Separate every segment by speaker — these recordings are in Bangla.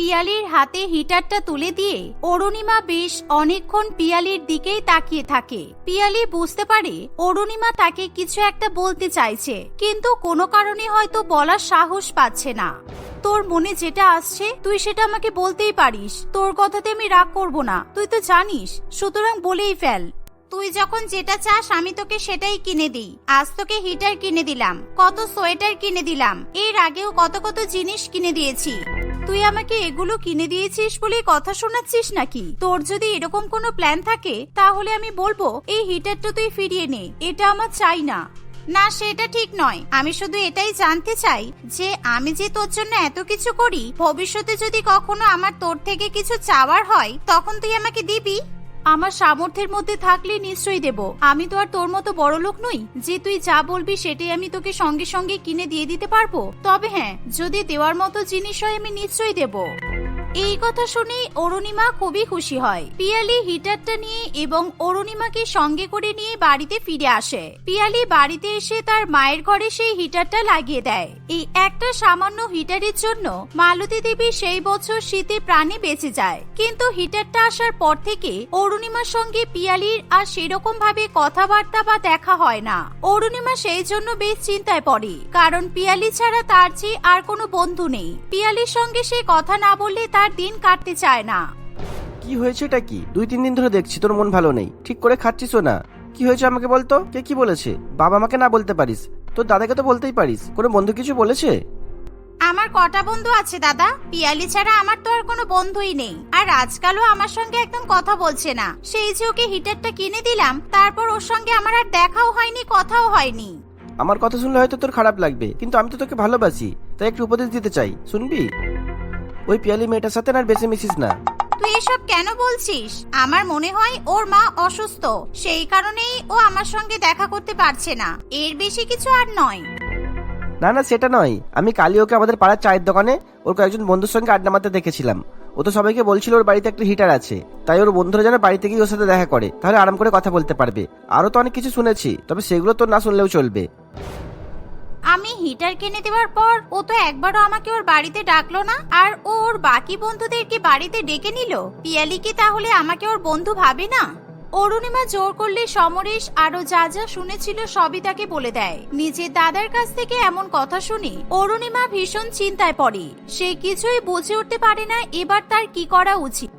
Speaker 1: পিয়ালির হাতে হিটারটা তুলে দিয়ে অরুণিমা বেশ অনেকক্ষণ পিয়ালির দিকেই তাকিয়ে থাকে। পিয়ালি বুঝতে পারে অরুণিমা তাকে কিছু একটা বলতে চাইছে, কিন্তু কোনো কারণে হয়তো বলার সাহস পাচ্ছে না। তোর মনে যেটা আসছে, তুই সেটা আমাকে বলতেই পারিস। তোর কথাতে আমি রাগ করব না। তুই তো জানিস, সুতরাং বলেই ফেল। তুই যখন যেটা চাস, আমি তোকে সেটাই কিনে দিই। আজ তোকে হিটার কিনে দিলাম, কত সোয়েটার কিনে দিলাম, এর আগেও কত কত জিনিস কিনে দিয়েছি। তুই আমাকে এগুলো কিনে দিয়েছিস বলে কথা শোনাচ্ছিস নাকি? তোর যদি এরকম কোনো প্ল্যান থাকে, তাহলে আমি বলব, এই হিটারটা তুই ফিরিয়ে নে, এটা আমার চাই না। না, সেটা ঠিক নয়। আমি শুধু এটাই জানতে চাই যে, আমি যে তোর জন্য এত কিছু করি, ভবিষ্যতে যদি কখনো আমার তোর থেকে কিছু চাওয়ার হয়, তখন তুই আমাকে দিবি? আমার সামর্থ্যের মধ্যে থাকলে নিশ্চয়ই দেব। আমি তো আর তোর মতো বড় লোক নই, যে তুই যা বলবি সেটাই আমি তোকে সঙ্গে সঙ্গে কিনে দিয়ে দিতে পারব। তবে হ্যাঁ যদি দেওয়ার মতো জিনিস হয় আমি নিশ্চয়ই দেব। এই কথা শুনে অরুণিমা খুবই খুশি হয়। পিয়ালি হিটারটা নিয়ে এবং অরুণিমাকে সঙ্গে করে নিয়ে বাড়িতে ফিরে আসে। পিয়ালি বাড়িতে এসে তার মায়ের ঘরে সেই হিটারটা লাগিয়ে দেয়। এই একটা সামান্য হিটারের জন্য মালতী দেবী সেই বছর শীতে প্রাণে বেঁচে যায়। কিন্তু হিটারটা আসার পর থেকে অরুণিমার সঙ্গে পিয়ালির আর সেরকম ভাবে কথাবার্তা বা দেখা হয় না। অরুণিমা সেই জন্য বেশ চিন্তায় পড়ে। কারণ পিয়ালি ছাড়া তার যে আর কোনো বন্ধু নেই। পিয়ালির সঙ্গে সে কথা না বললে তার দিন কাটতে চায় না।
Speaker 2: কি হয়েছে এটা কি? দুই তিন দিন ধরে দেখছি তোর মন ভালো নেই। ঠিক করে খাচ্ছিসও না। কি হয়েছে আমাকে বলতো? কে কি বলেছে? বাবা আমাকে না বলতে পারিস। তোর দাদাকে তো বলতেই পারিস। কোনো বন্ধু কিছু বলেছে?
Speaker 1: আমার কটা বন্ধু আছে দাদা? পিয়ালি ছাড়া আমার তো আর কোনো বন্ধুই নেই। আর আজকালও আমার সঙ্গে একদম কথা বলছে না। সেই যে ওকে হিটারটা কিনে দিলাম তারপর ওর সঙ্গে আমার আর দেখাও হয়নি কথাও হয়নি।
Speaker 2: আমার কথা শুনলে হয়তো তোর খারাপ লাগবে কিন্তু আমি তো তোকে ভালোবাসি তাই একটু উপদেশ দিতে চাই। শুনবি? ওই পিয়ালি মেয়েটার সাথে আর বেশি মিশিস না।
Speaker 1: তুই এসব কেন বলছিস? আমার মনে হয় ওর মা অসুস্থ। সেই কারণেই ও আমার সঙ্গে দেখা করতে পারছে না। এর বেশি কিছু আর নয়।
Speaker 2: না না সেটা নয়। আমি কালি ওকে আমাদের পাড়ার চায়ের দোকানে ওর কয়েকজন বন্ধুর সঙ্গে আড্ডা মারতে দেখেছিলাম। ও তো সবাইকে বলছিল ওর বাড়িতে একটা হিটার আছে। তাই ওর বন্ধুরা যেন বাড়িতে গিয়ে ওর সাথে দেখা করে। তাহলে আরাম করে কথা বলতে পারবে। আরও তো অনেক কিছু শুনেছি তবে সেগুলো তো না শুনলেও চলবে।
Speaker 1: আমি হিটার কিনে দেওয়ার পর, ও তো একবারও আমাকে ওর বাড়িতে ডাকলো না, আর ও ওর বাকি বন্ধুদেরকে বাড়িতে ডেকে নিল। পিয়ালি কি তাহলে আমাকে ওর বন্ধু ভাবে না? অরুণিমা জোর করলে সমরেশ আরও যা যা শুনেছিল সবই তাকে বলে দেয়। নিজের দাদার কাছ থেকে এমন কথা শুনে অরুণিমা ভীষণ চিন্তায় পড়ে। সে কিছুই বুঝে উঠতে পারে না, এবার তার কি করা উচিত?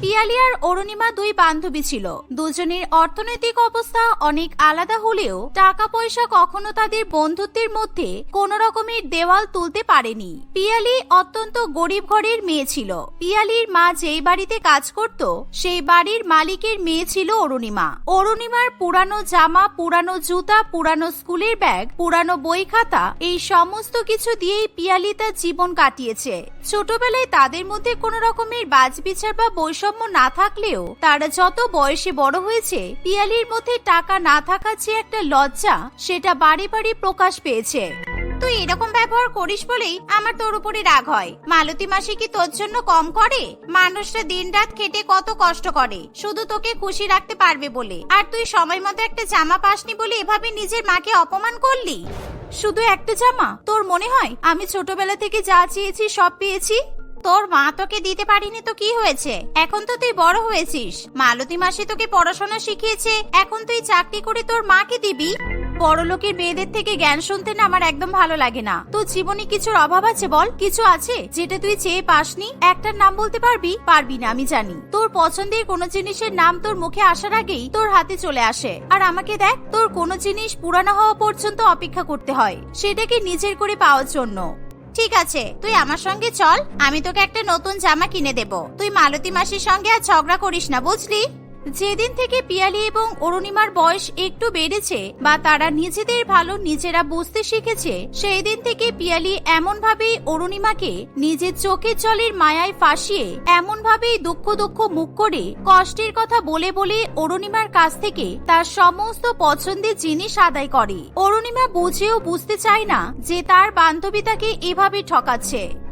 Speaker 1: পিয়ালি আর অরুণিমা দুই বান্ধবী ছিল। দুজনের অর্থনৈতিক অবস্থা অনেক আলাদা হলেও টাকা পয়সা কখনো তাদের বন্ধুত্বের মধ্যে কোন রকমের দেওয়াল তুলতে পারেনি। পিয়ালি অত্যন্ত গরিব ঘরের মেয়ে ছিল। পিয়ালির মা যেই বাড়িতে কাজ করত, সেই বাড়ির মালিকের মেয়ে ছিল অরুণিমা। অরুণিমার পুরানো জামা, পুরানো জুতা, পুরানো স্কুলের ব্যাগ, পুরানো বই খাতা, এই সমস্ত কিছু দিয়েই পিয়ালি তার জীবন কাটিয়েছে। ছোটবেলায় তাদের মধ্যে কোনো রকমের বাজবিচার বা বৈষম্য না থাকলেও তারা যত বয়সে বড় হয়েছে, পিয়ালির মধ্যে টাকা না থাকার যে একটা লজ্জা, সেটা বাড়ি বাড়ি প্রকাশ পেয়েছে। তুই এরকম ব্যবহার করিস বলেই আমার তোর উপরে রাগ হয়। মালতী মাসি কি তোর জন্য কম করে? মানুষরা দিন রাত খেটে কত কষ্ট করে। শুধু তোকে খুশি রাখতে পারবে বলে। আর তুই সময় মতো একটা জামা পাসনি বলে এভাবে নিজের মাকে অপমান করলি? শুধু একটা জামা? তোর মনে হয় আমি ছোটবেলা থেকে যা চেয়েছি সব পেয়েছি? তোর মা তোকে দিতে পারিনি তো কি হয়েছে? এখন তো তুই বড় হয়েছিস। মালতী মাসি তোকে পড়াশোনা শিখিয়েছে। এখন তুই চাকরি করে তোর মাকে দিবি? বড় লোকের মেয়েদের থেকে জ্ঞান শুনতে না আমার একদম ভালো লাগে না। তোর জীবনে কিছুর অভাব আছে বল? কিছু আছে যেটা তুই চেয়ে পাসনি? একটার নাম বলতে পারবি? পারবি না, আমি জানি। তোর পছন্দের কোনো জিনিসের নাম তোর মুখে আসার আগেই তোর হাতে চলে আসে। আর আমাকে দেখ, তোর কোনো জিনিস পুরানো হওয়া পর্যন্ত অপেক্ষা করতে হয়। সেটাকে নিজের করে পাওয়ার জন্য। ঠিক আছে, তুই আমার সঙ্গে চল, আমি তোকে একটা নতুন জামা কিনে দেব। তুই মালতী মাসির সঙ্গে আর ঝগড়া করিস না, বুঝলি? যেদিন থেকে পিয়ালি এবং অরুণিমার বয়স একটু বেড়েছে বা তারা নিজেদের ভালো নিজেরা বুঝতে শিখেছে সেই দিন থেকে পিয়ালি এমন ভাবে অরুণিমাকে নিজের চোখের জলের মায়ায় ফাঁসিয়ে এমন ভাবেই দুঃখ দুঃখ মুখ করে কষ্টের কথা বলে বলে অরুণিমার কাছ থেকে তার সমস্ত পছন্দের জিনিস আদায় করে। অরুণিমা বুঝেও বুঝতে চায় না যে তার বান্ধবী তাকে এভাবে ঠকাচ্ছে।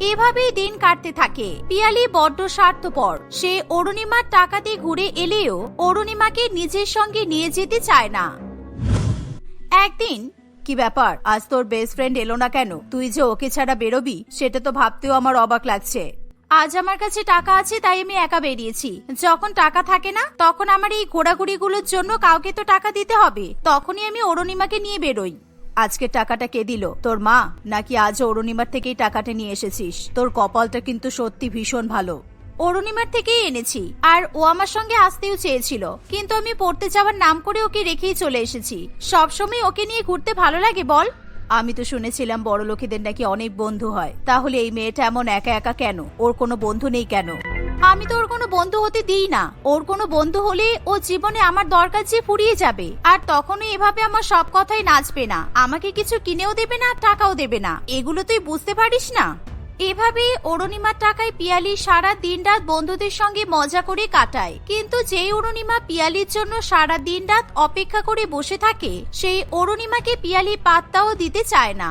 Speaker 1: এভাবেই দিন কাটতে থাকে। পিয়ালি বড্ড স্বার্থপর। সে অরুণিমার টাকাতে ঘুরে এলেও অরুণিমাকে নিজের সঙ্গে নিয়ে যেতে চায় না। একদিন, কি ব্যাপার? আজ তোর বেস্ট ফ্রেন্ড এলো না কেন? তুই যে ওকে ছাড়া বেরোবি, সেটা তো ভাবতেও আমার অবাক লাগছে। আজ আমার কাছে টাকা আছে, তাই আমি একা বেরিয়েছি। যখন টাকা থাকে না, তখন আমার এই ঘোরাঘুরিগুলোর জন্য কাউকে তো টাকা দিতে হবে। তখনই আমি অরুণিমাকে নিয়ে বেরোই। আজকের টাকাটা কে দিল? তোর মা? নাকি আজ অরুণিমার থেকেই টাকাটা নিয়ে এসেছিস? তোর কপালটা কিন্তু সত্যি ভীষণ ভালো। অরুণিমার থেকেই এনেছি, আর ও আমার সঙ্গে আসতেও চেয়েছিল। কিন্তু আমি পড়তে যাওয়ার নাম করে ওকে রেখেই চলে এসেছি। সবসময় ওকে নিয়ে ঘুরতে ভালো লাগে, বল। আমি তো শুনেছিলাম বড় লোকেদের নাকি অনেক বন্ধু হয়। তাহলে এই মেয়েটা এমন একা একা কেন? ওর কোনো বন্ধু নেই কেন? আমি তো ওর কোনো বন্ধু হতে দিই না। ওর কোনো বন্ধু হলে ও জীবনে আমার দরকার যে ফুরিয়ে যাবে। আর তখনই এভাবে আমার সব কথাই নাচবে না। আমাকে কিছু কিনেও দেবে না, টাকাও দেবে না। এগুলো তুই বুঝতে পারিস না? এভাবে অরুণিমার টাকায় পিয়ালি সারা দিন রাত বন্ধুদের সঙ্গে মজা করে কাটায়। কিন্তু যেই অরুণিমা পিয়ালির জন্য সারা দিন রাত অপেক্ষা করে বসে থাকে, সেই অরুণিমাকে পিয়ালি পাত্তাও দিতে চায় না।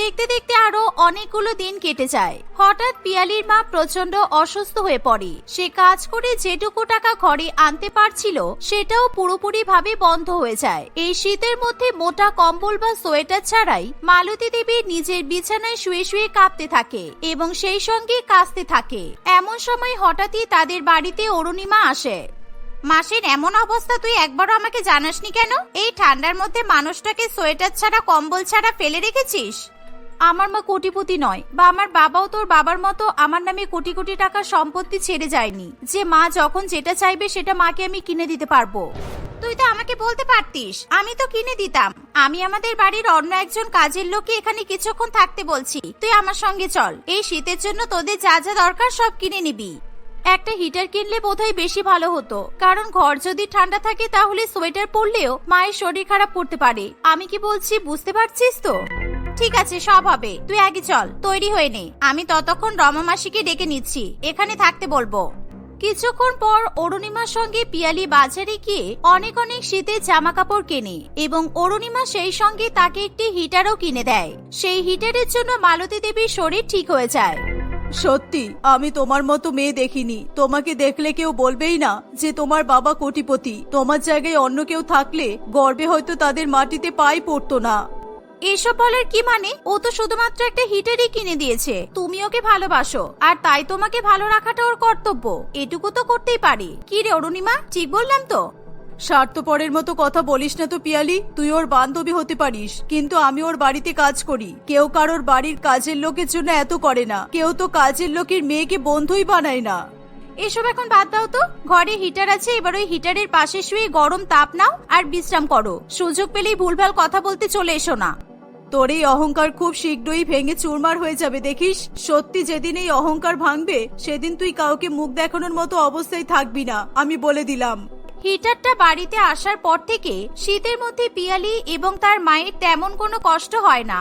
Speaker 1: দেখতে দেখতে আরও অনেকগুলো দিন কেটে যায়। হঠাৎ পিয়ালির মা প্রচণ্ড অসুস্থ হয়ে পড়ে। সে কাজ করে যেটুকু টাকা ঘরে আনতে পারছিল, সেটাও পুরোপুরি ভাবে বন্ধ হয়ে যায়। এই শীতের মধ্যে মোটা কম্বল বা সোয়েটার ছাড়াই মালতী দেবী নিজের বিছানায় শুয়ে শুয়ে কাঁপতে থাকে এবং সেই সঙ্গে কাঁচতে থাকে। এমন সময় হঠাৎই তাদের বাড়িতে অরুণিমা আসে। মাসের এমন অবস্থা তুই একবারও আমাকে জানাসনি কেন? এই ঠান্ডার মধ্যে মানুষটাকে সোয়েটার ছাড়া, কম্বল ছাড়া ফেলে রেখেছিস? আমার মা কোটিপতি নয়, বা আমার বাবাও তোর বাবার মতো আমার নামে কোটি কোটি টাকার সম্পত্তি ছেড়ে যায়নি। যে মা যখন যেটা চাইবে সেটা মাকে আমি কিনে দিতে পারব। তুই তো আমাকে বলতে পারতিস, আমি তো কিনে দিতাম। আমি আমাদের বাড়ির অন্য একজন কাজের লোককে এখানে কিছুক্ষণ থাকতে বলছি। তুই আমার সঙ্গে চল, এই শীতের জন্য তোদের যা যা দরকার সব কিনে নিবি। একটা হিটার কিনলে বোধহয় বেশি ভালো হতো, কারণ ঘর যদি ঠান্ডা থাকে তাহলে সোয়েটার পরলেও মায়ের শরীর খারাপ করতে পারে। আমি কি বলছি, বুঝতে পারছিস তো? ঠিক আছে, সব হবে। তুই আগে চল। তৈরি হয়ে নে। আমি ততক্ষণ রমা মাসিকে ডেকে নিচ্ছি। এখানে থাকতে বলব। কিছুক্ষণ পর অরুণিমার সঙ্গে পিয়ালি বাজারে গিয়ে অনেক অনেক শীতের জামা কাপড় কেনে এবং অরুণিমা সেই সঙ্গে তাকে একটি হিটারও কিনে দেয়। সেই হিটারের জন্য মালতী দেবীর শরীর ঠিক হয়ে যায়।
Speaker 3: সত্যি, আমি তোমার মতো মেয়ে দেখিনি। তোমাকে দেখলে কেউ বলবেই না যে তোমার বাবা কোটিপতি। তোমার জায়গায় অন্য কেউ থাকলে গর্বে হয়তো তাদের মাটিতে পাই পড়তো না।
Speaker 1: এসব বলার কি মানে? ও তো শুধুমাত্র একটা হিটারই কিনে দিয়েছে। তুমি ওকে ভালোবাসো আর তাই তোমাকে ভালো রাখাটা ওর কর্তব্য। এটুকু তো করতেই পারি। কি রে অরুণিমা ঠিক বললাম তো?
Speaker 3: স্বার্থপরের মতো কথা বলিস না তো পিয়ালি তুই ওর বান্ধবী হতে পারিস। কিন্তু আমি ওর বাড়িতে কাজ করি। কেউ কারোর বাড়ির কাজের লোকের জন্য এত করে না। কেউ তো কাজের লোকের মেয়েকে বন্ধুই বানায় না।
Speaker 1: এসব এখন বাদ দাও তো। ঘরে হিটার আছে এবার ওই হিটারের পাশে শুয়ে গরম তাপ নাও আর বিশ্রাম করো। সুযোগ পেলেই ভুলভাল কথা বলতে চলে এসো না।
Speaker 3: তোর এই অহংকার খুব শীঘ্রই ভেঙে চুরমার হয়ে যাবে, দেখিস? সত্যি যেদিন এই অহংকার ভাঙবে, সেদিন তুই কাউকে মুখ দেখানোর মতো অবস্থায় থাকবি না, আমি বলে দিলাম।
Speaker 1: হিটারটা বাড়িতে আসার পর থেকে শীতের মধ্যে পিয়ালি এবং তার মায়ের তেমন কোনো কষ্ট হয় না।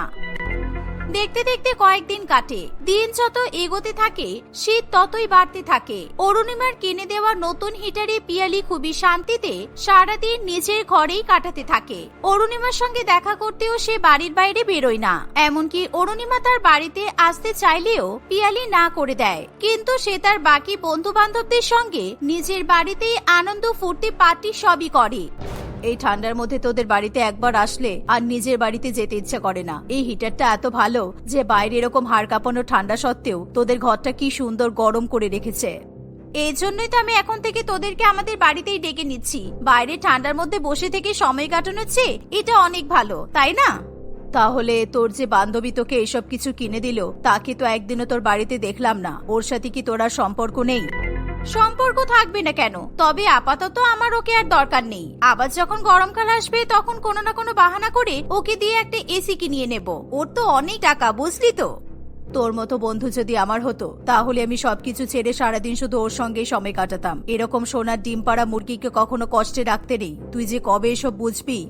Speaker 1: দেখতে দেখতে কয়েকদিন কাটে। দিন যত এগোতে থাকে, শীত ততই বাড়তে থাকে। অরুণিমার কিনে দেওয়া নতুন হিটারে পিয়ালি খুবই শান্তিতে সারাদিন নিজের ঘরেই কাটাতে থাকে। অরুণিমার সঙ্গে দেখা করতেও সে বাড়ির বাইরে বেরোয় না। এমনকি অরুণিমা তার বাড়িতে আসতে চাইলেও পিয়ালি না করে দেয়। কিন্তু সে তার বাকি বন্ধু বান্ধবদের সঙ্গে নিজের বাড়িতেই আনন্দ, ফুর্তি, পার্টি সবই করে।
Speaker 3: এই ঠান্ডার মধ্যে তোদের বাড়িতে একবার আসলে আর নিজের বাড়িতে যেতে ইচ্ছে করে না। এই হিটারটা এত ভালো যে বাইরে এরকম হাড় কাঁপানো ঠান্ডা সত্ত্বেও তোদের ঘরটা কি সুন্দর গরম করে রেখেছে।
Speaker 1: এই জন্যই তো আমি এখন থেকে তোদেরকে আমাদের বাড়িতেই ডেকে নিচ্ছি। বাইরে ঠান্ডার মধ্যে বসে থেকে সময় কাটানোর চেয়ে এটা অনেক ভালো, তাই না?
Speaker 3: তাহলে তোর যে বান্ধবী তোকে এসব কিছু কিনে দিল, তাকে তো একদিনও তোর বাড়িতে দেখলাম না। ওর সাথে কি তোর সম্পর্ক নেই?
Speaker 1: সম্পর্ক থাকবে না কেন? তবে আপাতত আমার ওকে আর দরকার নেই। আবার যখন গরমকাল আসবে, তখন কোনো না কোনো বাহানা করে ওকে দিয়ে একটা এসি কিনিয়ে নেব। ওর তো অনেক টাকা, বুঝলি তো?
Speaker 3: তোর মতো বন্ধু যদি আমার হতো, তাহলে আমি সবকিছু ছেড়ে সারাদিন শুধু ওর সঙ্গেই সময় কাটাতাম। এরকম সোনার ডিম পাড়া মুরগিকে কখনো কষ্টে রাখতে নেই। তুই যে কবে এসব বুঝবি?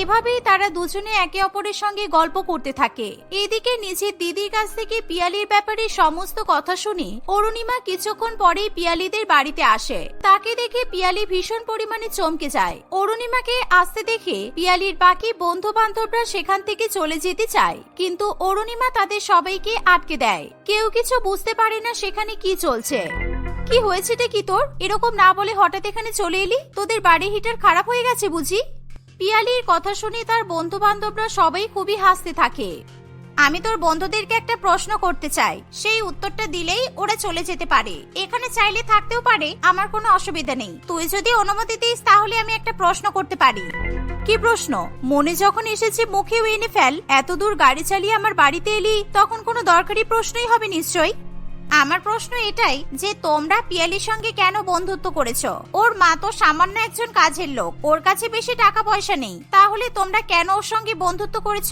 Speaker 1: এভাবেই তারা দুজনে একে অপরের সঙ্গে গল্প করতে থাকে। এদিকে নিজের দিদির কাছ থেকে পিয়ালির ব্যাপারে সমস্ত কথা শুনে অরুণিমা কিছুক্ষণ পরেই পিয়ালিদের বাড়িতে আসে। তাকে দেখে পিয়ালি ভীষণ পরিমাণে চমকে যায়। অরুণিমাকে আসতে দেখে পিয়ালির বাকি বন্ধু বান্ধবরা সেখান থেকে চলে যেতে চায়। কিন্তু অরুণিমা তাদের সবাইকে আটকে দেয়। কেউ কিছু বুঝতে পারে না সেখানে কি চলছে। কি হয়েছেটা কি তোর? এরকম না বলে হঠাৎ এখানে চলে এলি? তোদের বাড়ি হিটার খারাপ হয়ে গেছে বুঝি? পিয়ালির কথা শুনে তার বন্ধু বান্ধবরা সবাই খুবই হাসতে থাকে। আমি তোর বন্ধুদেরকে একটা প্রশ্ন করতে চাই। সেই উত্তরটা দিলেই ওরা চলে যেতে পারে। এখানে চাইলে থাকতেও পারে, আমার কোনো অসুবিধা নেই। তুই যদি অনুমতি দিস, তাহলে আমি একটা প্রশ্ন করতে পারি। কি প্রশ্ন? মনে যখন এসেছে মুখেও এনে ফেল এত দূর গাড়ি চালিয়ে আমার বাড়িতে এলি, তখন কোনো দরকারি প্রশ্নই হবে নিশ্চয়ই? আমার প্রশ্ন এটাই যে তোমরা পিয়ালির সঙ্গে কেন বন্ধুত্ব করেছ? ওর মা তো সামান্য একজন কাজের লোক, ওর কাছে বেশি টাকা পয়সা নেই। তাহলে তোমরা কেন ওর সঙ্গে বন্ধুত্ব করেছ?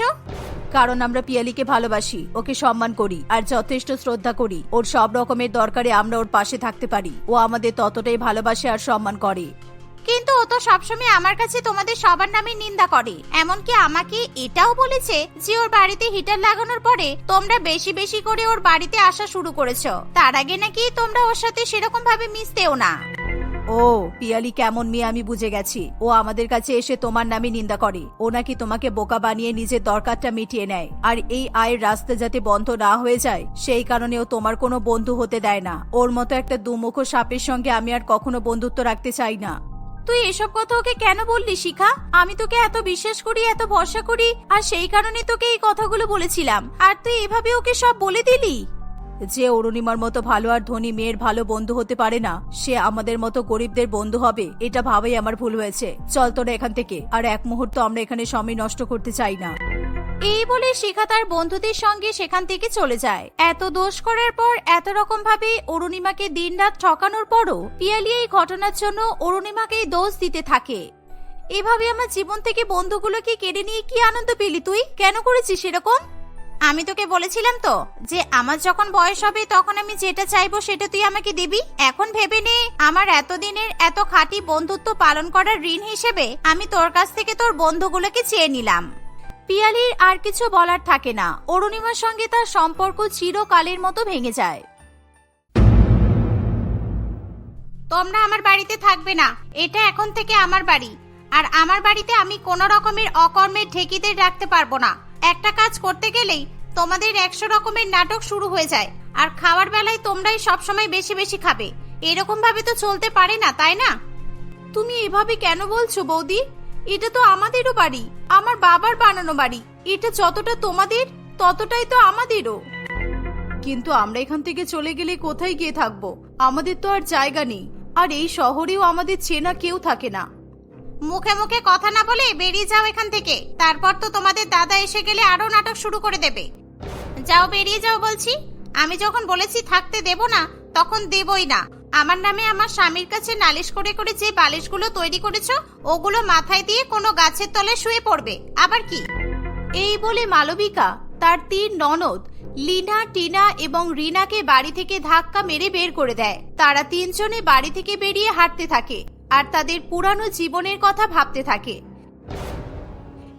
Speaker 3: কারণ আমরা পিয়ালিকে ভালোবাসি, ওকে সম্মান করি, আর যথেষ্ট শ্রদ্ধা করি। ওর সব রকমের দরকারে আমরা ওর পাশে থাকতে পারি। ও আমাদের ততটাই ভালোবাসে আর সম্মান করে।
Speaker 1: কিন্তু ও তো সবসময় আমার কাছে তোমাদের সবার নামে নিন্দা করে। এমনকি আমাকে এটাও বলেছে যে ওর বাড়িতে হিটার লাগানোর পরে তোমরা বেশি বেশি করে ওর বাড়িতে আসা শুরু করেছ। তার আগে নাকি তোমরা ওর সাথে সেরকম ভাবে মিশতেও না।
Speaker 3: ও, পিয়ালি কেমন মেয়ে আমি বুঝে গেছি। ও আমাদের কাছে এসে তোমার নামে নিন্দা করে। ও নাকি তোমাকে বোকা বানিয়ে নিজের দরকারটা মিটিয়ে নেয়। আর এই আয়ের রাস্তা যাতে বন্ধ না হয়ে যায়, সেই কারণে ও তোমার কোনো বন্ধু হতে দেয় না। ওর মতো একটা দুমুখ সাপের সঙ্গে আমি আর কখনো বন্ধুত্ব রাখতে চাই না।
Speaker 1: তুই এসব কথা ওকে কেন বললি, শিখা? আমি তোকে এত বিশ্বাস করি, এত ভরসা করি, আর সেই কারণে তোকে এই কথাগুলো বলেছিলাম। আর তুই এভাবে ওকে সব বলে দিলি?
Speaker 3: যে অরুণিমার মতো ভালো আর ধনী মেয়ের ভালো বন্ধু হতে পারে না, সে আমাদের মতো গরিবদের বন্ধু হবে, এটা ভাবাই আমার ভুল হয়েছে। চল তোরা এখান থেকে, আর এক মুহূর্ত আমরা এখানে সময় নষ্ট করতে চাই না।
Speaker 1: এই বলে শিখা তার বন্ধুদের সঙ্গে সেখান থেকে চলে যায়। এত দোষ করার পর এত রকম ভাবে অরুণিমাকে দিনরাত ঠকানোর পরও পিয়ালি এই ঘটনার জন্য অরুণিমাকেই দোষ দিতে থাকে। এভাবে আমার জীবন থেকে বন্ধুগুলোকে কেড়ে নিয়ে কি আনন্দ পেলি তুই? কেন করেছিস এরকম? আমি তোকে বলেছিলাম তো যে আমার যখন বয়স হবে তখন আমি যেটা চাইব সেটা তুই আমাকে দিবি। এখন ভেবে নে, আমার এতদিনের এত খাঁটি বন্ধুত্ব পালন করার ঋণ হিসেবে আমি তোর কাছ থেকে তোর বন্ধুগুলোকে চেয়ে নিলাম। পিয়ালির আর কিছু বলার থাকে না। অরুণিমার সঙ্গে তার সম্পর্ক চিরকালের মতো ভেঙে যায়। তোমরা আমার বাড়িতে থাকবে না। এটা এখন থেকে আমার বাড়ি। আর আমার বাড়িতে আমি কোনো রকমের অকর্মের ঢেকিদের রাখতে পারব না। একটা কাজ করতে গেলেই তোমাদের একশো রকমের নাটক শুরু হয়ে যায়। আর খাওয়ার বেলায় তোমরাই সবসময় বেশি বেশি খাবে। এরকম ভাবে তো চলতে পারে না তাই না?
Speaker 3: তুমি এভাবে কেন বলছো বৌদি? এটা তো আমাদেরও বাড়ি, আমার বাবার বানানো বাড়ি। এটা যতটা তোমাদের, ততটাই তো আমাদেরও। কিন্তু আমরা এখান থেকে চলে গেলে কোথায় গিয়ে থাকব? আমাদের তো আর জায়গা নেই, আর এই শহরেও আমাদের চেনা কেউ থাকে না।
Speaker 1: মুখে মুখে কথা না বলে বেরিয়ে যাও এখান থেকে। তারপর তো তোমাদের দাদা এসে গেলে আরও নাটক শুরু করে দেবে। যাও বেরিয়ে যাও বলছি। আমি যখন বলেছি থাকতে দেব না, তখন দেবই না। আমার নামে আমার স্বামীর কাছে নালিশ করে করে যে বালিশগুলো তৈরি করেছ, ওগুলো মাথায় দিয়ে কোনো গাছের তলে শুয়ে পড়বে। আবার কি?
Speaker 3: এই বলে মালবিকা, তার তিন ননদ, লিনা, টিনা এবং রিনাকে বাড়ি থেকে ধাক্কা মেরে বের করে দেয়। তারা তিনজনে বাড়ি থেকে বেরিয়ে হাঁটতে থাকে আর তাদের পুরানো জীবনের কথা ভাবতে থাকে।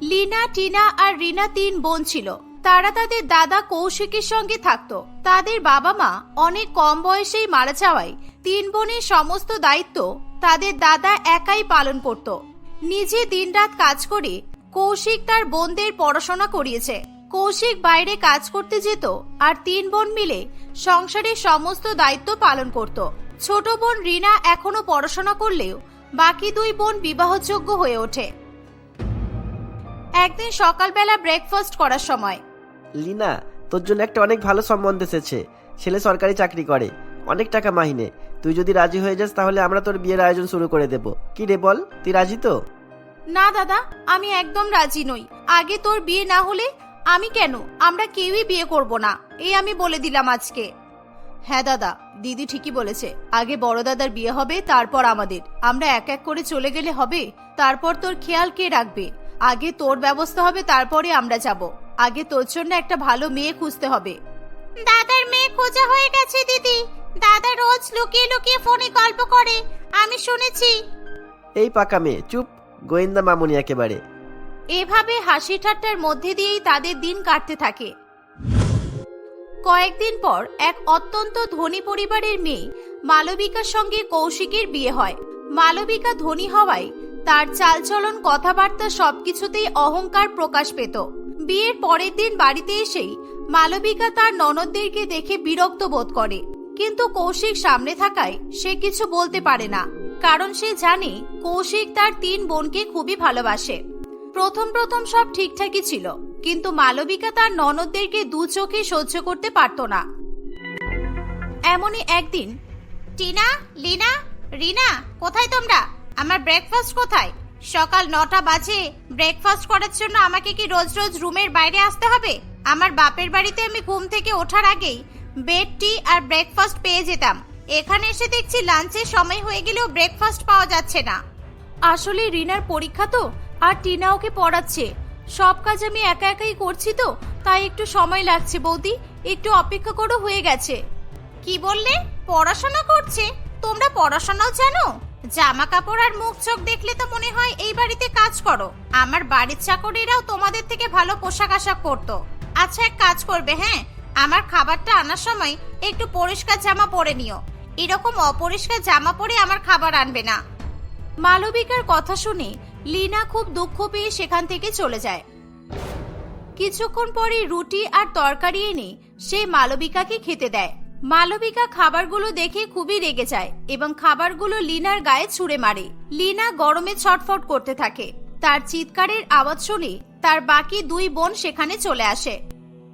Speaker 3: লিনা, টিনা আর রিনা তিন বোন ছিল। তারা তাদের দাদা কৌশিকের সঙ্গে থাকতো। তাদের বাবা মা অনেক কম বয়সেই মারা যাওয়ায় তিন বোনের সমস্ত দায়িত্ব তাদের দাদা একাই পালন করত। নিজে দিনরাত কাজ করে কৌশিক তার বোনদের পড়াশোনা করিয়েছে। কৌশিক বাইরে কাজ করতে যেত আর তিন বোন মিলে সংসারের সমস্ত দায়িত্ব পালন করত। ছোট বোন রিনা এখনও পড়াশোনা করলেও বাকি দুই বোন বিবাহযোগ্য হয়ে ওঠে। একদিন সকালবেলা ব্রেকফাস্ট করার সময়।
Speaker 2: লিনা, তোর জন্য একটা অনেক ভালো সম্বন্ধ এসেছে। ছেলে সরকারি চাকরি করে, অনেক টাকা মাহিনে। তুই যদি রাজি হয়ে যাস তাহলে আমরা তোর বিয়ের আয়োজন শুরু করে দেব। কি রে বল তুই রাজি তো?
Speaker 3: না দাদা আমি একদম রাজি নই। আগে তোর বিয়ে না হলে আমি কেন? আমরা কেউই বিয়ে করব না। এই আমি বলে দিলাম আজকে। হ্যাঁ দাদা দিদি ঠিকই বলেছে। আগে বড় দাদার বিয়ে হবে তারপর আমাদের। আমরা এক এক করে চলে গেলে হবে তারপর তোর খেয়াল কে রাখবে? আগে তোর ব্যবস্থা হবে তারপরে আমরা যাব। আগে তোর জন্য একটা ভালো মেয়ে খুঁজতে হবে।
Speaker 1: দাদার মেয়ে খোঁজা হয়ে গেছে দিদি। দাদা রোজ লুকিয়ে লুকিয়ে ফোনে গল্প করে আমি শুনেছি।
Speaker 2: এই পাকা মেয়ে চুপ গোয়েন্দা মামুনি একেবারে।
Speaker 3: এভাবে হাসি ঠাট্টার মধ্যে দিয়েই তাদের দিন কাটতে থাকে। কয়েকদিন পর এক অত্যন্ত ধনী পরিবারের মেয়ে মালবিকার সঙ্গে কৌশিকের বিয়ে হয়। মালবিকা ধনী হওয়ায় তার চালচলন কথাবার্তা সবকিছুতেই অহংকার প্রকাশ পেত। বিয়ের পরের দিন বাড়িতে এসেই মালবিকা তার ননদদেরকে দেখে বিরক্ত বোধ করে। কিন্তু কৌশিক সামনে থাকায় সে কিছু বলতে পারে না, কারণ সে জানে কৌশিক তার তিন বোনকে খুবই ভালোবাসে।
Speaker 1: প্রথম প্রথম সব ঠিকঠাকই ছিল, কিন্তু মালবিকা তার ননদদেরকে দু চোখে সহ্য করতে পারত না। এমনই একদিন, টিনা, লিনা, রিনা, কোথায় তোমরা? আমার ব্রেকফাস্ট কোথায়? সকাল নটা বাজে ব্রেকফাস্ট করার জন্য আমাকে কি রোজ রোজ রুমের বাইরে আসতে হবে? আমার বাপের বাড়িতে আমি ঘুম থেকে ওঠার আগেই বেড টি আর ব্রেকফাস্ট পেয়ে যেতাম। এখানে এসে দেখছি লাঞ্চের সময় হয়ে গেলেও ব্রেকফাস্ট পাওয়া যাচ্ছে না। আসলে রিনার পরীক্ষা তো আর টিনা ওকে পড়াচ্ছে। সব কাজ আমি একা একাই করছি তো তাই একটু সময় লাগছে বৌদি একটু অপেক্ষা করো হয়ে গেছে। কি বললে? পড়াশোনা করছে? তোমরা পড়াশোনাও জানো? জামা কাপড় আর মুখ চোখ দেখলে তো মনে হয় এই বাড়িতে কাজ করো। আমার বাড়ির চাকরিরাও তোমাদের থেকে ভালো পোশাক আশাক করতো আচ্ছা এক কাজ করবে হ্যাঁ? আমার খাবারটা আনার সময় একটু পরিষ্কার জামা পরে নিও। এরকম অপরিষ্কার জামা পরে আমার খাবার আনবে না। মালবিকার কথা শুনে লিনা খুব দুঃখ পেয়ে সেখান থেকে চলে যায়। কিছুক্ষণ পরে রুটি আর তরকারি এনে সে মালবিকাকে খেতে দেয়। মালবিকা খাবারগুলো দেখে খুবই রেগে যায় এবং খাবারগুলো লিনার গায়ে ছুঁড়ে মারে। লিনা গরমে ছটফট করতে থাকে। তার চিৎকারের আওয়াজ শুনে তার বাকি দুই বোন সেখানে চলে আসে।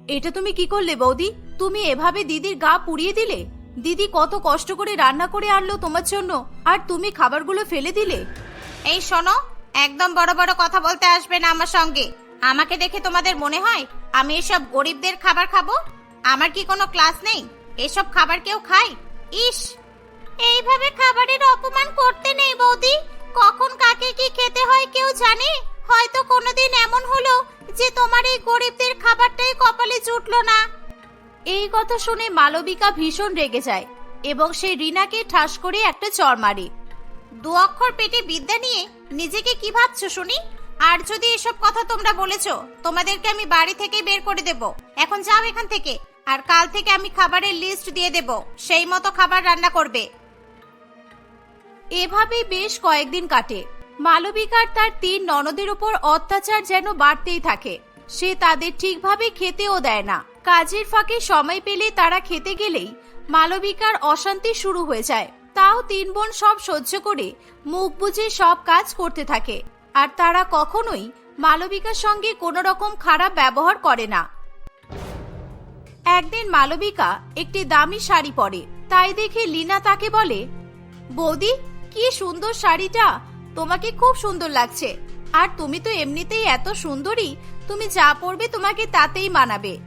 Speaker 1: এটা তুমি কি করলে, বৌদি? তুমি এভাবে দিদির গা পুড়িয়ে দিলে? দিদি কত কষ্ট করে রান্না করে আনলো তোমার জন্য, আর তুমি খাবারগুলো ফেলে দিলে? এই শোনো, একদম বড় বড় কথা বলতে আসবে না আমার সঙ্গে। আমাকে দেখে তোমাদের মনে হয় আমি এসব গরিবদের খাবার খাব? আমার কি কোনো ক্লাস নেই? এসব খাবার কেউ খায়? ইস! এইভাবে খাবারের অপমান করতে নেই, বৌদি। কখন কাকে কি খেতে হয় কেউ জানে? হয়তো কোনোদিন এমন হলো যে তোমার এই গরিবদের খাবারটাই কপালে জুটলো না। এই কথা শুনে মালবিকা ভীষণ রেগে যায় এবং সে রিনাকে ঠাস করে একটা চর মারে। দু অক্ষর পেটে বিদ্যা নিয়ে নিজেকে কি ভাবছ শুনি? আর যদি এসব কথা তোমরা বলেছ, তোমাদেরকে আমি বাড়ি থেকে বের করে দেব। এখন যাও এখান থেকে, আর কাল থেকে আমি খাবারের লিস্ট দিয়ে দেব, সেই মতো খাবার রান্না করবে। এভাবেই বেশ কয়েকদিন কাটে। মালবিকার তার তিন ননদের উপর অত্যাচার যেন বাড়তেই থাকে। সে তাদের ঠিকভাবে খেতেও দেয় না। কাজের ফাঁকে সময় পেলে তারা খেতে গেলেই মালবিকার অশান্তি শুরু হয়ে যায়। তাও তিন বোন সব সহ্য করে মুখ বুজে সব কাজ করতে থাকে। আর তারা কখনোই মালবিকার সঙ্গে কোনো রকম খারাপ ব্যবহার করে না। একদিন মালবিকা একটি দামি শাড়ি পরে। তাই দেখে লিনা তাকে বলে, বৌদি, কি সুন্দর শাড়িটা। তোমাকে খুব সুন্দর লাগছে। আর তুমি তো এমনিতেই এত সুন্দরী তুমি যা পরবে তোমাকে তাতেই মানাবে।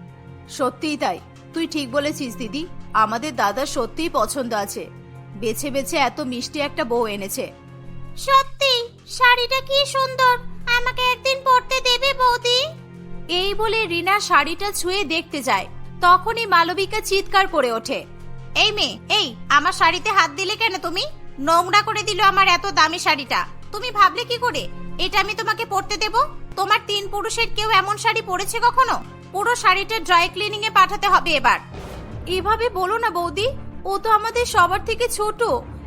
Speaker 1: সত্যিই তাই। তুই ঠিক বলেছিস দিদি। আমাদের দাদার সত্যিই পছন্দ আছে। বেছে বেছে এত মিষ্টি একটা বউ এনেছে। সত্যি? শাড়িটা কি সুন্দর। আমাকে একদিন পরতে দেবে বৌদি? এই বলে রিনা শাড়িটা ছুঁয়ে দেখতে যায়। তখনই মালবিকা চিৎকার করে ওঠে। এই মেয়ে এই আমার শাড়িতে হাত দিলে কেন তুমি? নোংরা করে দিল আমার এত দামি শাড়িটা। তুমি ভাবলে কি করে? এটা আমি তোমাকে পরতে দেব? তোমার তিন পুরুষের কেউ এমন শাড়ি পরেছে কখনো? পুরো শাড়িটা ড্রাই ক্লিনিং এ পাঠাতে হবে এবার। এভাবে বলো না বৌদি, ও তো আমাদের সবার থেকে ছোট।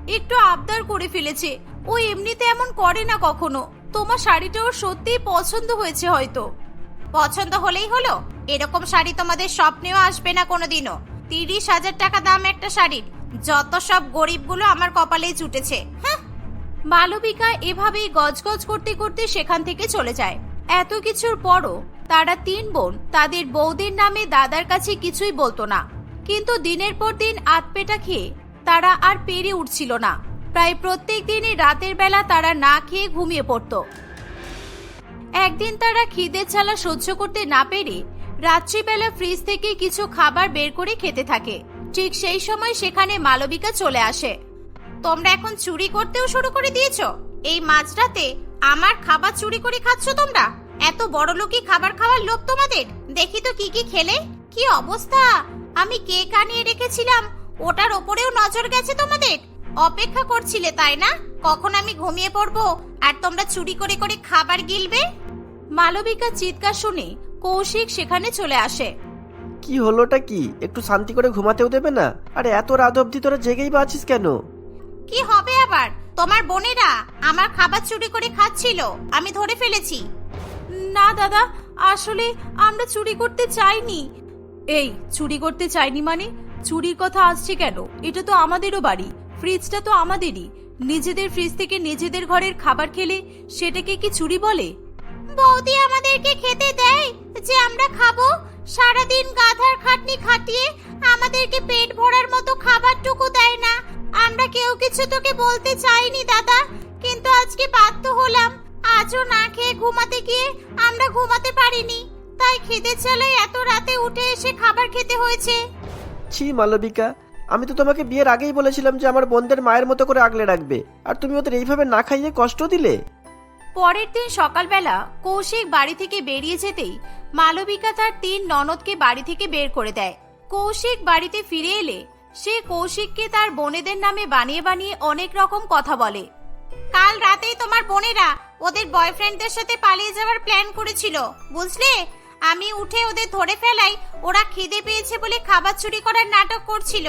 Speaker 1: একটু আবদার করে ফেলেছে। ও এমনিতে এমন করে না কখনো। তোমার শাড়িটা ওর সত্যিই পছন্দ হয়েছে হয়তো। পছন্দ হলেই হলো। এরকম শাড়ি তোমাদের স্বপ্নেও আসবে না কোনোদিনও। তিরিশ হাজার টাকা দাম একটা শাড়ির। যত সব গরিবগুলো আমার কপালেই জুটেছে। হ্যাঁ? মালবিকা এভাবেই গজগজ করতে করতে সেখান থেকে চলে যায়। এত কিছুর পরও তারা তিন বোন তাদের বৌদির নামে দাদার কাছে কিছুই বলতো না। কিন্তু দিনের পর দিন আতপেটা খেয়ে তারা আর পেরে উঠছিল না। প্রায় প্রত্যেক দিনই রাতের বেলা তারা না খেয়ে ঘুমিয়ে পড়তো। একদিন তারা খিদের জ্বালা সহ্য করতে না পেরে রাত্রিবেলা ফ্রিজ থেকে কিছু খাবার বের করে খেতে থাকে। ঠিক সেই সময় সেখানে মালবিকা চলে আসে। তোমরা এখন চুরি করতেও শুরু করে দিয়েছ। এই মাঝরাতে আমার খাবার চুরি করে খাচ্ছ তোমরা? এত বড় লোকই খাবার খাওয়ার লোভ তোমাদের? দেখি তো কি কি খেলে? কি অবস্থা? আমি কেক আনিয়ে রেখেছিলাম, ওটার ওপরেও নজর গেছে তোমাদের? অপেক্ষা করছিলে, তাই না? কখন আমি ঘুমিয়ে পড়ব? আর তোমরা চুরি করে করে খাবার গিলবে? মালবিকা চিৎকার শুনে কৌশিক সেখানে চলে আসে।
Speaker 2: কি হলোটা কি? একটু শান্তি করে ঘুমাতেও দেবে না? আরে, এত রাত অবধি তোরা জেগেই বা আছিস কেন?
Speaker 1: কি হবে আবার? তোমার বোনেরা আমার খাবার চুরি করে খাচ্ছিল আমি ধরে ফেলেছি। না দাদা আসলে আমরা চুরি করতে চাইনি। এই চুরি করতে চাইনি মানে? চুরির কথা আসছে কেন? এটা তো আমাদেরও বাড়ি ফ্রিজটা তো আমাদেরই। নিজেদের ফ্রিজ থেকে নিজেদের ঘরের খাবার খেলে সেটাকে কি চুরি বলে? বৌদি আমাদেরকে খেতে দেয় যে আমরা খাব। সারাদিন গাধার খাটনি খাটিয়ে আমাদেরকে পেট ভরার মতো খাবারটুকু দেয় না। আমরা কেউ কিছু তোকে বলতে চাইনি দাদা। কিন্তু আজকে বাধ্য হলাম। আজও না খেয়ে ঘুমাতে গিয়ে আমরা ঘুমাতে পারিনি। তাই খিদে চালায় এত রাতে উঠে এসে খাবার খেতে হয়েছে।
Speaker 2: ছি মালবিকা আমি তো তোমাকে বিয়ের আগেই বলেছিলাম যে আমার বোনদের মায়ের মতো করে আগলে রাখবে। আর তুমি ওদের এইভাবে না খাইয়ে কষ্ট দিলে?
Speaker 1: পরের দিন সকালবেলা কৌশিক বাড়ি থেকে বেরিয়ে যেতেই মালবিকা তার তিন ননদকে বাড়ি থেকে বের করে দেয়। কৌশিক বাড়িতে ফিরে এলে সে কৌশিককে তার বোনেদের নামে বানিয়ে বানিয়ে অনেক রকম কথা বলে। কাল রাতেই তোমার বোনেরা ওদের বয়ফ্রেন্ডদের সাথে পালিয়ে যাওয়ার প্ল্যান করেছিল, বুঝলে? আমি উঠে ওদের ধরে ফেলাই ওরা খিদে পেয়েছে বলে খাবার চুরি করার নাটক করছিল।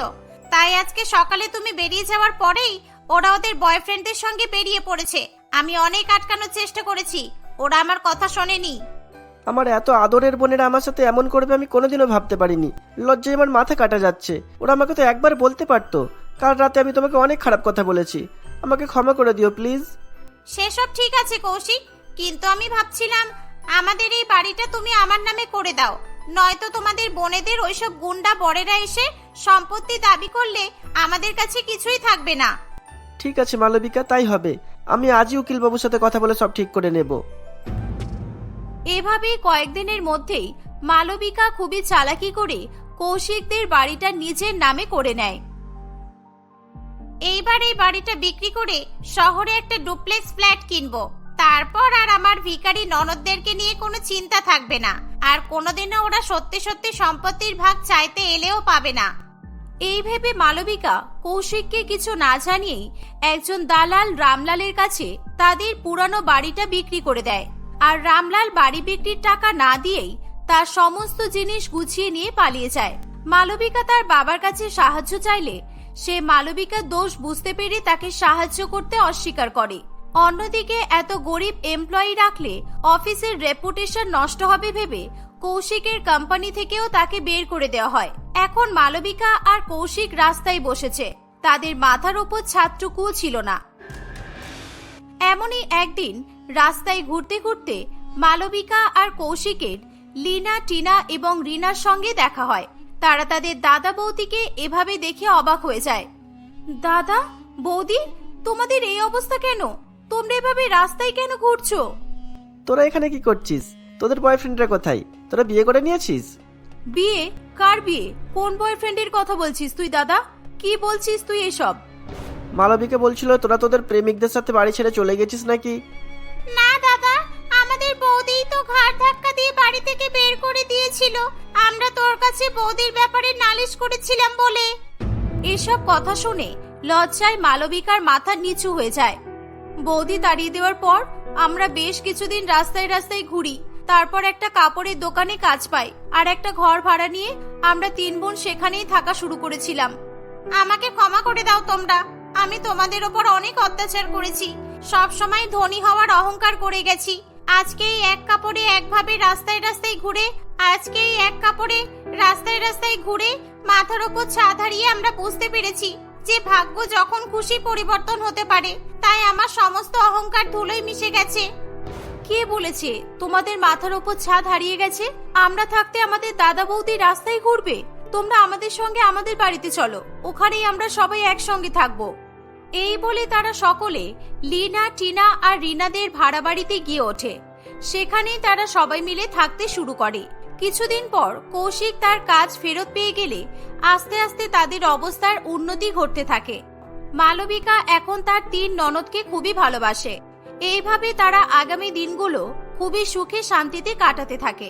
Speaker 1: তাই আজকে সকালে তুমি বেরিয়ে যাওয়ার পরেই ওরা ওদের বয়ফ্রেন্ডদের সঙ্গে বেরিয়ে পড়েছে। আমি অনেক আটকানোর চেষ্টা করেছি, ওরা আমার কথা শোনেনি।
Speaker 2: আমার এত আদরের বোনেরা আমার সাথে এমন করবে আমি কোনোদিনও ভাবতে পারিনি। লজ্জায় আমার মাথা কাটা যাচ্ছে। ওরা আমাকে তো একবার বলতে পারতো। কাল রাতে আমি তোমাকে অনেক খারাপ কথা বলেছি। আমাকে ক্ষমা করে দিও প্লিজ।
Speaker 1: সেসব ঠিক আছে কৌশিক। কিন্তু আমি ভাবছিলাম আমাদের এই বাড়িটা তুমি আমার নামে করে দাও। নয়তো তোমাদের বোনেদের ওইসব গুন্ডা বড়েরা এসে সম্পত্তি দাবি করলে আমাদের কাছে কিছুই থাকবে না।
Speaker 2: ঠিক আছে মালবিকা তাই হবে। আমি আজই উকিলবাবুর সাথে কথা বলে সব ঠিক করে নেব।
Speaker 1: এভাবে কয়েকদিনের মধ্যেই মালবিকা খুবই চালাকি করে কৌশিকদের বাড়িটা নিজের নামে করে নেয়। এইবার এই বাড়িটা বিক্রি করে শহরে একটা ডুপ্লেক্স ফ্ল্যাট কিনবো। তারপর আর আমার ভিখারি ননদদেরকে নিয়ে কোনো চিন্তা থাকবে না। আর কোনোদিনও ওরা সত্যি সত্যি সম্পত্তির ভাগ চাইতে এলেও পাবে না। এই ভেবে মালবিকা কৌশিককে কিছু না জানিয়েই একজন দালাল রামলালের কাছে তাদের পুরানো বাড়িটা বিক্রি করে দেয়। আর রামলাল বাড়ি বিক্রির টাকা না দিয়েই তার সমস্ত জিনিস গুছিয়ে নিয়ে পালিয়ে যায়। মালবিকা তার বাবার কাছে সাহায্য চাইলে সে মালবিকার দোষ বুঝতে পেরে তাকে সাহায্য করতে অস্বীকার করে। অন্যদিকে এত গরিব এমপ্লয়ি রাখলে অফিসের রেপুটেশন নষ্ট হবে ভেবে কৌশিকের কোম্পানি থেকেও তাকে বের করে দেওয়া হয়। এখন মালবিকা আর কৌশিক রাস্তায় বসেছে। তাদের মাথার ওপর ছাদটুকুও ছিল না। এমনই একদিন রাস্তায় ঘুরতে ঘুরতে মালবিকা আর কৌশিকের লিনা টিনা এবং রিনার সঙ্গে দেখা হয়। তারা তাদের দাদা বৌদিকে এভাবে দেখে অবাক হয়ে যায়। দাদা বৌদি তোমাদের এই অবস্থা কেন? তোমরা এভাবে রাস্তায় কেন ঘুরছো?
Speaker 2: তোরা এখানে কি করছিস? তোদের বয়ফ্রেন্ডরা কোথায়? তোরা বিয়ে করে নিয়েছিস?
Speaker 1: বিয়ে? কার বিয়ে? কোন বয়ফ্রেন্ডের কথা বলছিস তুই দাদা? কি বলছিস তুই এসব?
Speaker 2: মালবিকা বলছিল তোরা তোদের প্রেমিকদের সাথে বাড়ি ছেড়ে চলে গেছিস নাকি?
Speaker 1: বাড়ি থেকে বের করে দিয়েছিল। আমরা তোর কাছে বৌদির ব্যাপারে নালিশ করেছিলাম বলে। এসব কথা শুনে লজ্জায় মালবিকার মাথা নিচু হয়ে যায়। বৌদি তাড়িয়ে দেওয়ার পর আমরা বেশ কিছুদিন রাস্তায় রাস্তায় ঘুরি। তারপর একটা কাপড়ের দোকানে কাজ পাই আর একটা ঘর ভাড়া নিয়ে আমরা তিন বোন সেখানেই থাকা শুরু করেছিলাম। আমাকে ক্ষমা করে দাও তোমরা। আমি তোমাদের ওপর অনেক অত্যাচার করেছি। সব সময় ধনী হওয়ার অহংকার করে গেছি। আজকে এই এক কাপড়ে একভাবে রাস্তায় রাস্তায় ঘুরে আজকে এই এক কাপড়ে রাস্তায় রাস্তায় ঘুরে মাথার ওপর ছাদ হারিয়ে আমরা বুঝতে পেরেছি যে ভাগ্য যখন খুশি পরিবর্তন হতে পারে, তাই আমার সমস্ত অহংকার ধুলোই মিশে গেছে। কে বলেছে তোমাদের মাথার ওপর ছাদ হারিয়ে গেছে? আমরা থাকতে আমাদের দাদা বৌদি রাস্তায় ঘুরবে? তোমরা আমাদের সঙ্গে আমাদের বাড়িতে চলো, ওখানেই আমরা সবাই একসঙ্গে থাকব। এই বলে তারা সকলে লিনা, টিনা আর রিনাদের ভাড়া বাড়িতে গিয়ে ওঠে। সেখানে তারা সবাই মিলে থাকতে শুরু করে। কিছুদিন পর কৌশিক তার কাজ ফেরত পেয়ে গেলে আস্তে আস্তে তাদের অবস্থার উন্নতি ঘটতে থাকে। মালবিকা এখন তার তিন ননদকে খুবই ভালোবাসে। এইভাবে তারা আগামী দিনগুলো খুবই সুখে শান্তিতে কাটাতে থাকে।